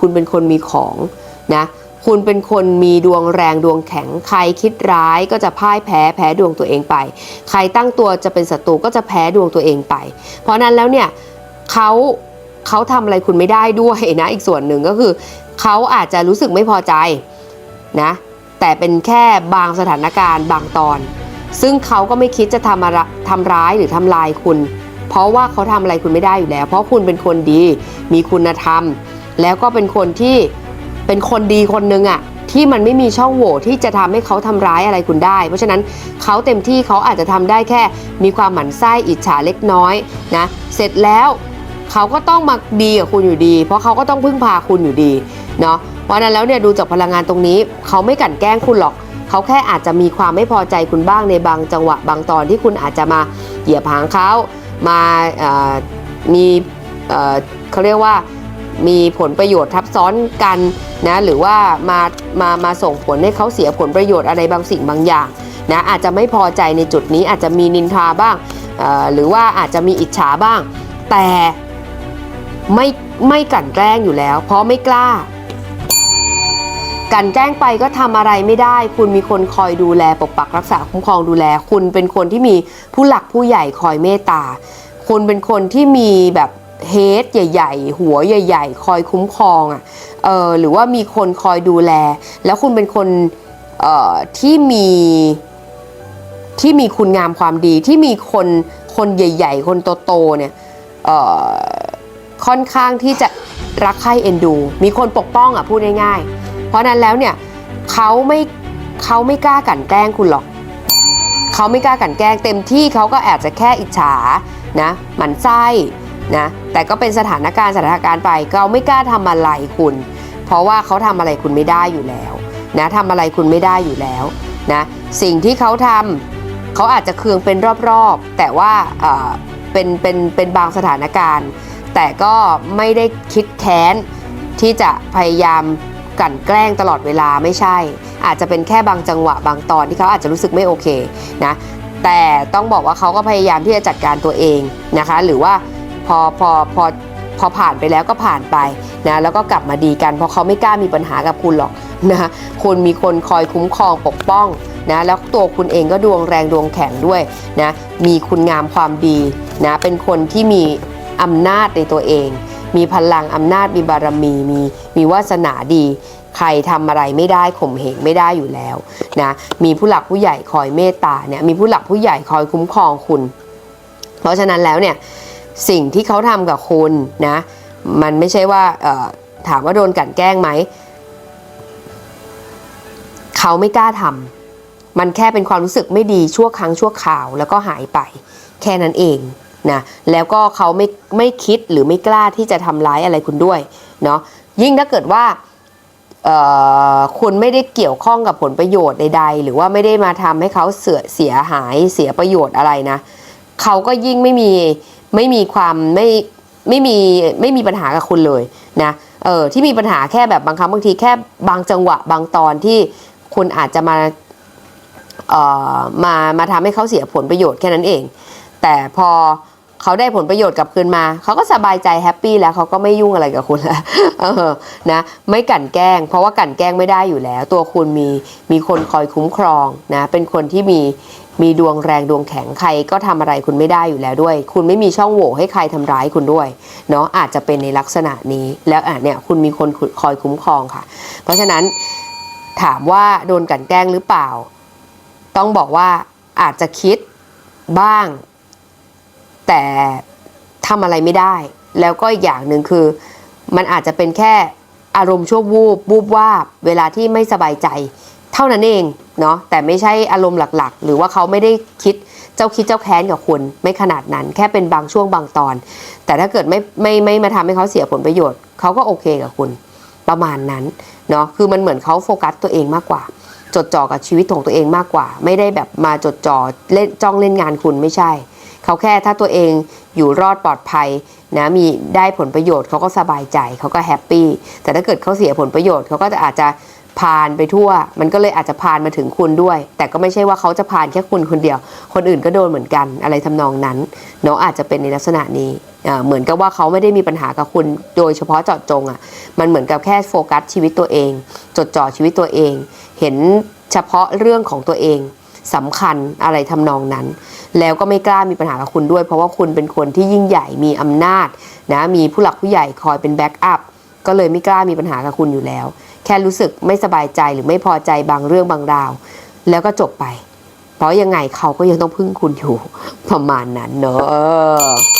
คุณเป็นคนมีของนะคุณเป็นคนมีดวงแรงดวงแข็ง ใครคิดร้ายก็จะพ่ายแพ้แพ้ดวงตัวเองไป ใครตั้งตัวจะเป็นศัตรูก็จะแพ้ดวงตัวเองไป เพราะนั้นแล้วเนี่ยเขาเขาทำอะไรคุณไม่ได้ด้วยนะ อีกส่วนหนึ่งก็คือเขาอาจจะรู้สึกไม่พอใจนะแต่เป็นแค่บางสถานการณ์บางตอน ซึ่งเขาก็ไม่คิดจะทำอะไรทำร้ายหรือทำลายคุณ เพราะว่าเขาทำอะไรคุณไม่ได้อยู่แล้ว เพราะคุณเป็นคนดี มีคุณธรรม แล้วก็เป็นคนที่เป็นคนดีคนหนึ่งอะที่มันไม่มีช่องโหว่ที่จะทำให้เขาทำร้ายอะไรคุณได้ เพราะฉะนั้นเขาเต็มที่เขาอาจจะทำได้แค่มีความหมั่นไส้อิจฉาเล็กน้อยนะเสร็จแล้วเขาก็ต้องมาดีกับคุณอยู่ดี เพราะเขาก็ต้องพึ่งพาคุณอยู่ดีเนาะเพราะนั้นแล้วเนี่ยดูจากพลังงานตรงนี้ เขาไม่กลั่นแกล้งคุณหรอก เขาแค่อาจจะมีความไม่พอใจคุณบ้างในบางจังหวะบางตอนที่คุณอาจจะมาเหยียบหางเขามามีเขาเรียกว่า มีผลประโยชน์ทับซ้อนกันนะหรือว่ามามามาส่งผลให้เขาเสียผลประโยชน์อะไรบางสิ่งบางอย่างนะอาจจะไม่พอใจในจุดนี้อาจจะมีนินทาบ้าง หรือว่าอาจจะมีอิจฉาบ้าง แต่ไม่ไม่กลั่นแกล้งอยู่แล้ว เพราะไม่กล้า กันแกล้งไปก็ทำอะไรไม่ได้ คุณมีคนคอยดูแลปกปักรักษาคุ้มครองดูแล คุณเป็นคนที่มีผู้หลักผู้ใหญ่คอยเมตตา คุณเป็นคนที่มีแบบ เฮดใหญ่ ๆ หัวใหญ่ ๆ คอยคุ้มครองอะเออหรือว่ามีคนคอยดูแล แล้วคุณเป็นคนเอ่อที่มีที่มีคุณงามความดีที่มีคนคนใหญ่ ๆ คนโตๆเนี่ยเอ่อค่อนข้างที่จะรักใคร่เอ็นดู มีคนปกป้องอะพูดง่ายๆ เพราะนั้นแล้วเนี่ยเขาไม่เขาไม่กล้ากั่นแกล้งคุณหรอกเขาไม่กล้ากั่นแกล้งเต็มที่เขาก็อาจจะแค่อิจฉานะหมันไส้ นะแต่ก็เป็นสถานการณ์สถานการณ์ไปเขาไม่กล้าทำอะไรคุณ เพราะว่าเขาทำอะไรคุณไม่ได้อยู่แล้วนะทำอะไรคุณไม่ได้อยู่แล้วนะสิ่งที่เขาทำเขาอาจจะเคืองเป็นรอบๆ แต่ว่าเเป็นเป็นเป็นบางสถานการณ์ แต่ก็ไม่ได้คิดแค้นที่จะพยายามกั่นแกล้งตลอดเวลาไม่ใช่ อาจจะเป็นแค่บางจังหวะบางตอนที่เขาอาจจะรู้สึกไม่โอเคนะแต่ต้องบอกว่าเขาก็พยายามที่จะจัดการตัวเองนะคะ หรือว่า อพอพอพอผ่านไปแล้วก็ผ่านไปนะแล้วก็กลับมาดีกัน เพราะเขาไม่กล้ามีปัญหากับคุณหรอกนะคุณมีคนคอยคุ้มครองปกป้องนะแล้วตัวคุณเองก็ดวงแรงดวงแข็งด้วยนะมีคุณงามความดีนะเป็นคนที่มีอำนาจในตัวเอง มีพลังอำนาจมีบารมีมีมีวาสนาดี ใครทำอะไรไม่ได้ข่มเหงไม่ได้อยู่แล้วนะมีผู้หลักผู้ใหญ่คอยเมตตาเนี่ยมีผู้หลักผู้ใหญ่คอยคุ้มครองคุณ เพราะฉะนั้นแล้วเนี่ย สิ่งที่เขาทำกับคุณนะ มันไม่ใช่ว่าถามว่าโดนกลั่นแกล้งไหม เขาไม่กล้าทำมันแค่เป็นความรู้สึกไม่ดีชั่วครั้งชั่วคราวแล้วก็หายไป แค่นั้นเองนะแล้วก็เขาไม่ไม่คิดหรือไม่กล้าที่จะทำร้ายอะไรคุณด้วยเนาะยิ่งถ้าเกิดว่าคุณไม่ได้เกี่ยวข้องกับผลประโยชน์ใดๆ หรือว่าไม่ได้มาทำให้เขาเสียเสียหายเสียประโยชน์อะไรนะเขาก็ยิ่งไม่มีไม่มีความไม่ไม่มีไม่มีปัญหากับคุณเลยนะเออที่มีปัญหาแค่แบบบางครั้งบางทีแค่บางจังหวะบางตอนที่คุณอาจจะมาเอ่อมามาทำให้เขาเสียผลประโยชน์แค่นั้นเอง แต่พอเขาได้ผลประโยชน์กลับคืนมาเขาก็สบายใจแฮปปี้แล้วเขาก็ไม่ยุ่งอะไรกับคุณแล้วเออนะไม่กลั่นแกล้ง เพราะว่ากลั่นแกล้งไม่ได้อยู่แล้ว ตัวคุณมีมีคนคอยคุ้มครองนะเป็นคนที่มี มีดวงแรงดวงแข็งใครก็ทำอะไรคุณไม่ได้อยู่แล้วด้วย คุณไม่มีช่องโหว่ให้ใครทำร้ายคุณด้วยเนาะอาจจะเป็นในลักษณะนี้ แล้วอะเนี่ยคุณมีคนคอยคุ้มครองค่ะ เพราะฉะนั้นถามว่าโดนกลั่นแกล้งหรือเปล่า ต้องบอกว่าอาจจะคิดบ้าง แต่ทำอะไรไม่ได้ แล้วก็อีกอย่างหนึ่งคือ มันอาจจะเป็นแค่อารมณ์ชั่ววูบวูบวาบเวลาที่ไม่สบายใจ ท่านั้นเองเนาะแต่ไม่ใช่อารมณ์หลักๆ หรือว่าเขาไม่ได้คิดเจ้าคิดเจ้าแค้นกับคุณไม่ขนาดนั้น แค่เป็นบางช่วงบางตอน แต่ถ้าเกิดไม่ไม่ไม่มาทำให้เขาเสียผลประโยชน์เขาก็โอเคกับคุณประมาณนั้นเนาะคือมันเหมือนเขาโฟกัสตัวเองมากกว่า จดจ่อกับชีวิตของตัวเองมากกว่า ไม่ได้แบบมาจดจ่อเล่นจ้องเล่นงานคุณไม่ใช่เขาแค่ถ้าตัวเองอยู่รอดปลอดภัยนะมีได้ผลประโยชน์เขาก็สบายใจเขาก็แฮปปี้แต่ถ้าเกิดเขาเสียผลประโยชน์เขาก็จะอาจจะ พานไปทั่ว มันก็เลยอาจจะพานมาถึงคุณด้วย แต่ก็ไม่ใช่ว่าเขาจะพานแค่คุณคนเดียว คนอื่นก็โดนเหมือนกันอะไรทำนองนั้นเนาะอาจจะเป็นในลักษณะนี้เหมือนกับว่าเขาไม่ได้มีปัญหากับคุณ โดยเฉพาะเจาะจงอะ่ะมันเหมือนกับแค่โฟกัสชีวิตตัวเอง จดจ่อชีวิตตัวเอง เห็นเฉพาะเรื่องของตัวเองสำคัญอะไรทำนองนั้น แล้วก็ไม่กล้ามีปัญหากับคุณด้วย เพราะว่าคุณเป็นคนที่ยิ่งใหญ่มีอำนาจนะมีผู้หลักผู้ใหญ่คอยเป็นแบ็กอัพก็เลยไม่กล้ามีปัญหากับคุณอยู่แล้ว ค่รู้สึกไม่สบายใจหรือไม่พอใจบางเรื่องบางราว แล้วก็จบไป เพราะยังไงเขาก็ยังต้องพึ่งคุณอยู่ประมาณนั้นเนอะ